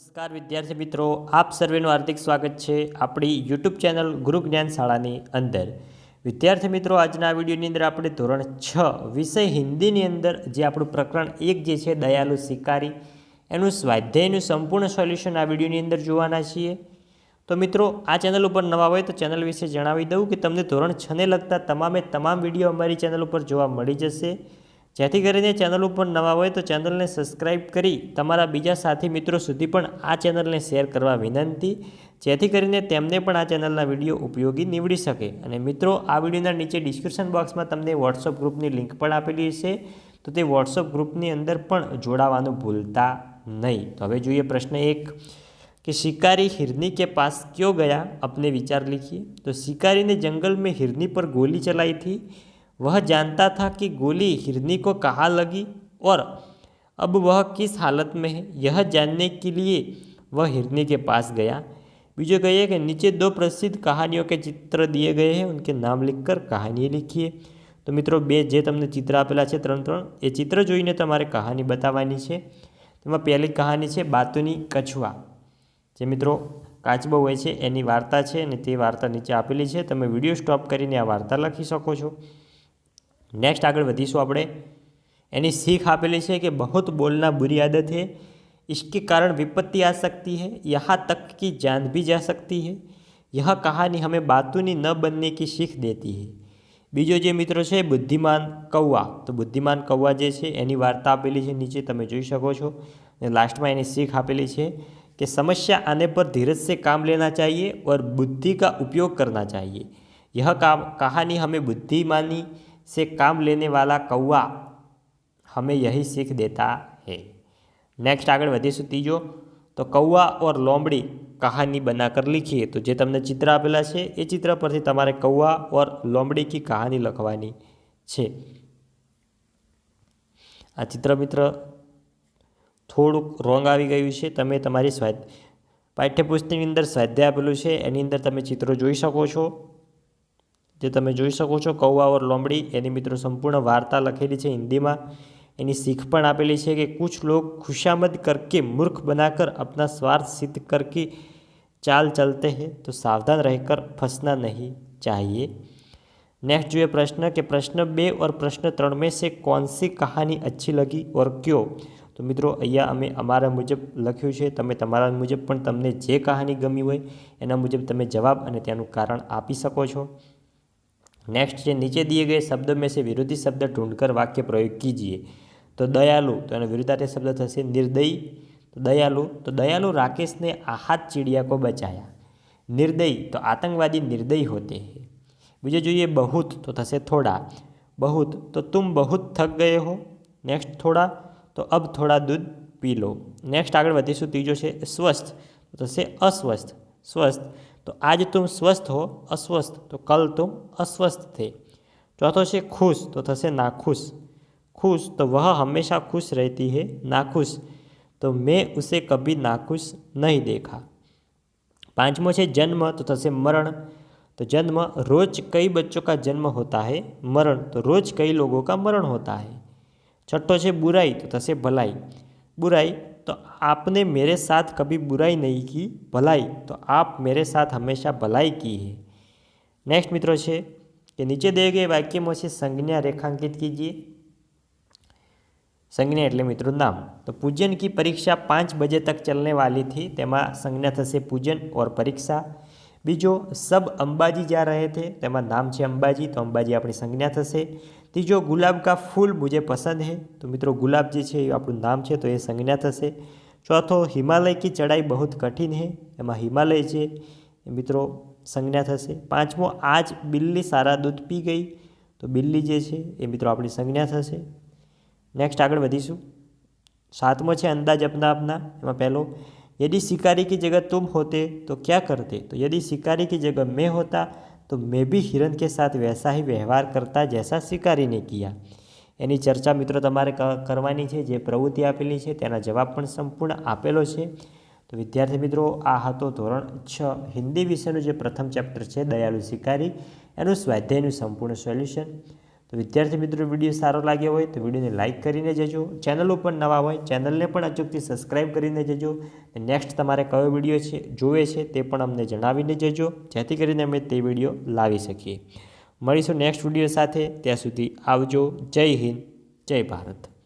નમસ્કાર, વિદ્યાર્થી મિત્રો. આપ સર્વેનું હાર્દિક સ્વાગત છે આપણી યુટ્યુબ ચેનલ ગુરુ જ્ઞાન શાળાની અંદર. વિદ્યાર્થી મિત્રો, આજના વિડીયોની અંદર આપણે ધોરણ છ વિષય હિન્દીની અંદર જે આપણું પ્રકરણ એક જે છે, દયાલુ શિકારી, એનું સ્વાધ્યાયનું સંપૂર્ણ સોલ્યુશન આ વિડીયોની અંદર જોવાના છીએ. તો મિત્રો, આ ચેનલ ઉપર નવા હોય તો ચેનલ વિશે જણાવી દઉં કે તમને ધોરણ છને લગતા તમામે તમામ વીડિયો અમારી ચેનલ ઉપર જોવા મળી જશે. જેથી કરીને ચેનલ ઉપર નવા હોય તો ચેનલને સબસ્ક્રાઈબ કરી તમારા બીજા સાથી મિત્રો સુધી પણ આ ચેનલને શેર કરવા વિનંતી જેથી કરીને તેમને પણ આ ચેનલના વિડીયો ઉપયોગી નીવડી શકે અને મિત્રો આ વિડીયોના નીચે ડિસ્ક્રિપ્શન બોક્સમાં તમને વોટ્સઅપ ગ્રુપની લિંક પણ આપેલી છે તો તે વોટ્સઅપ ગ્રુપની અંદર પણ જોડાવાનું ભૂલતા નહીં તો હવે જોઈએ પ્રશ્ન એક कि शिकारी हिरनी के पास क्यों गया अपने विचार लिखिए तो शिकारी ने जंगल में हिरनी पर गोली चलाई थी वह जानता था कि गोली हिरनी को कहाँ लगी और अब वह किस हालत में है यह जानने के लिए वह हिरनी के पास गया बीजो कहिए कि नीचे दो प्रसिद्ध कहानियों के चित्र दिए गए हैं उनके नाम लिखकर कहानी लिखिए તો મિત્રો બે જે તમને ચિત્ર આપેલા છે ત્રણ ત્રણ એ ચિત્ર જોઈને તમારે કહાની બતાવવાની છે તેમાં પહેલી કહાની છે બાતુની કછુઆ જે મિત્રો કાચબો હોય છે એની વાર્તા છે અને તે વાર્તા નીચે આપેલી છે તમે વિડીયો સ્ટોપ કરીને આ વાર્તા લખી શકો છો નેક્સ્ટ આગળ વધીશું આપણે એની શીખ આપેલી છે કે બહુત બોલના બુરી આદત है इसके कारण विपत्ति आ सकती है यहाँ तक कि जान भी जा सकती है यह कहानी हमें बातूनी न बनने की શીખ દેતી है બીજો જે મિત્રો છે બુદ્ધિમાન કૌવા તો બુદ્ધિમાન કૌવા જે છે એની વાર્તા આપેલી છે નીચે તમે જોઈ શકો છો અને લાસ્ટમાં એની શીખ આપેલી છે कि समस्या आने पर धीरज से काम लेना चाहिए और बुद्धि का उपयोग करना चाहिए यह काम कहानी हमें बुद्धिमानी से काम लेने वाला कौआ हमें यही सीख देता है नेक्स्ट આગળ વધીશું ત્રીજો તો કૌવા ઓર લોમડી કહાની બનાકર લીખીએ તો જે તમને ચિત્ર આપેલા છે એ ચિત્ર પરથી તમારે કૌવા ઓર લોમડી કી કહાની લખવાની છે આ ચિત્ર મિત્ર થોડુંક રોંગ આવી ગયું છે તમે તમારી સ્વાદ પાઠ્યપુસ્તકની અંદર સ્વાધ્યાય આપેલું છે એની અંદર તમે ચિત્રો જોઈ શકો છો જે તમે જોઈ શકો છો કૌવા ઓર લોમડી એની મિત્રો સંપૂર્ણ વાર્તા લખેલી છે હિન્દીમાં એની શીખ પણ આપેલી છે કે કુછ લોગ ખુશામદ કરકે મૂર્ખ બનાકર अपना स्वार्थ सिद्ध करके चाल चलते हैं तो सावधान रहकर फंसना नहीं चाहिए नेक्स्ट जो है प्रश्न कि प्रश्न बे और प्रश्न ત્રણ में से कौन सी कहानी अच्छी लगी और क्यों તો મિત્રો અહીંયા અમે અમારા મુજબ લખ્યું છે તમે તમારા મુજબ પણ તમને જે કહાની ગમી હોય એના મુજબ તમે જવાબ અને તેનું કારણ આપી શકો છો नेक्स्ट જે નીચે दिए गए शब्द में से विरोधी शब्द ढूंढकर वाक्य प्रयोग कीजिए તો દયાલુ તો એનો વિરુદ્ધાર્થી શબ્દ થશે નિર્દયી તો દયાલુ તો દયાલુ રાકેશને આહાત ચિડિયા को બચાયા નિર્દયી તો આતંકવાદી નિર્દયી હોતે हैं બીજો જોઈએ બહુત તો થશે થોડા બહુત તો તુમ બહુત થક ગયે હો નેક્સ્ટ થોડા તો અબ થોડા દૂધ પી લો નેક્સ્ટ આગળ વધીશું ત્રીજો છે સ્વસ્થ તો થશે અસ્વસ્થ સ્વસ્થ તો આજ તુમ સ્વસ્થ હો અસ્વસ્થ તો કલ તુમ अस्वस्थ थे ચોથો છે ખુશ તો થશે નાખુશ खुश तो वह हमेशा खुश रहती है नाखुश तो मैं उसे कभी नाखुश नहीं देखा पांचवो है जन्म तो थसे मरण तो जन्म रोज कई बच्चों का जन्म होता है मरण तो रोज कई लोगों का मरण होता है छठो है बुराई तो थसे भलाई बुराई तो आपने मेरे साथ कभी बुराई नहीं की भलाई तो आप मेरे साथ हमेशा भलाई की है नेक्स्ट मित्रों है कि नीचे दिए गए वाक्य में से संज्ञा रेखांकित कीजिए संज्ञा એટલે મિત્રો નામ તો પૂજન की परीक्षा पाँच बजे तक चलने वाली थी તેમાં સંજ્ઞા થશે પૂજન और परीक्षा બીજો સબ અંબાજી જ્યાં રહે છે, તેમાં નામ છે અંબાજી, તો અંબાજી આપણી સંજ્ઞા થશે. ત્રીજો ગુલાબ કા ફૂલ મુજે પસંદ હે, તો મિત્રો ગુલાબ જે છે એ આપણું નામ છે, તો એ સંજ્ઞા થશે. ચોથો હિમાલય કી ચડાઈ બહુ કઠિન હે, એમાં હિમાલય છે મિત્રો સંજ્ઞા થશે. પાંચમો આજ બિલ્લી સારા દૂધ પી ગઈ, તો બિલ્લી જે છે એ મિત્રો આપણી સંજ્ઞા થશે. નેક્સ્ટ આગળ વધીશું. સાતમો છે અંદાજ અપના અપના એમાં પહેલો यदि शिकारी की जगह तुम होते तो क्या करते तो यदि शिकारी की जगह मैं होता तो मैं भी हिरन के साथ वैसा ही व्यवहार करता जैसा शिकारी ने किया એની ચર્ચા મિત્રો તમારે કરવાની છે જે પ્રવૃત્તિ આપેલી છે તેના જવાબ પણ સંપૂર્ણ આપેલો છે તો વિદ્યાર્થી મિત્રો આ હતો ધોરણ છ હિન્દી વિષયનું જે પ્રથમ ચેપ્ટર છે દયાલુ શિકારી એનું સ્વાધ્યાયનું સંપૂર્ણ સોલ્યુશન તો વિદ્યાર્થી મિત્રો, વીડિયો સારો લાગ્યો હોય તો વિડીયોને લાઇક કરીને જજો. ચેનલ ઉપર નવા હોય, ચેનલને પણ અચૂકથી સબસ્ક્રાઈબ કરીને જજો. નેક્સ્ટ તમારે કયો વીડિયો છે, જોવે છે તે પણ અમને જણાવીને જજો. જેથી કરીને અમે તે વીડિયો લાવી શકીએ. મળીશું નેક્સ્ટ વીડિયો સાથે. ત્યાં સુધી આવજો. જય હિન્દ. જય ભારત.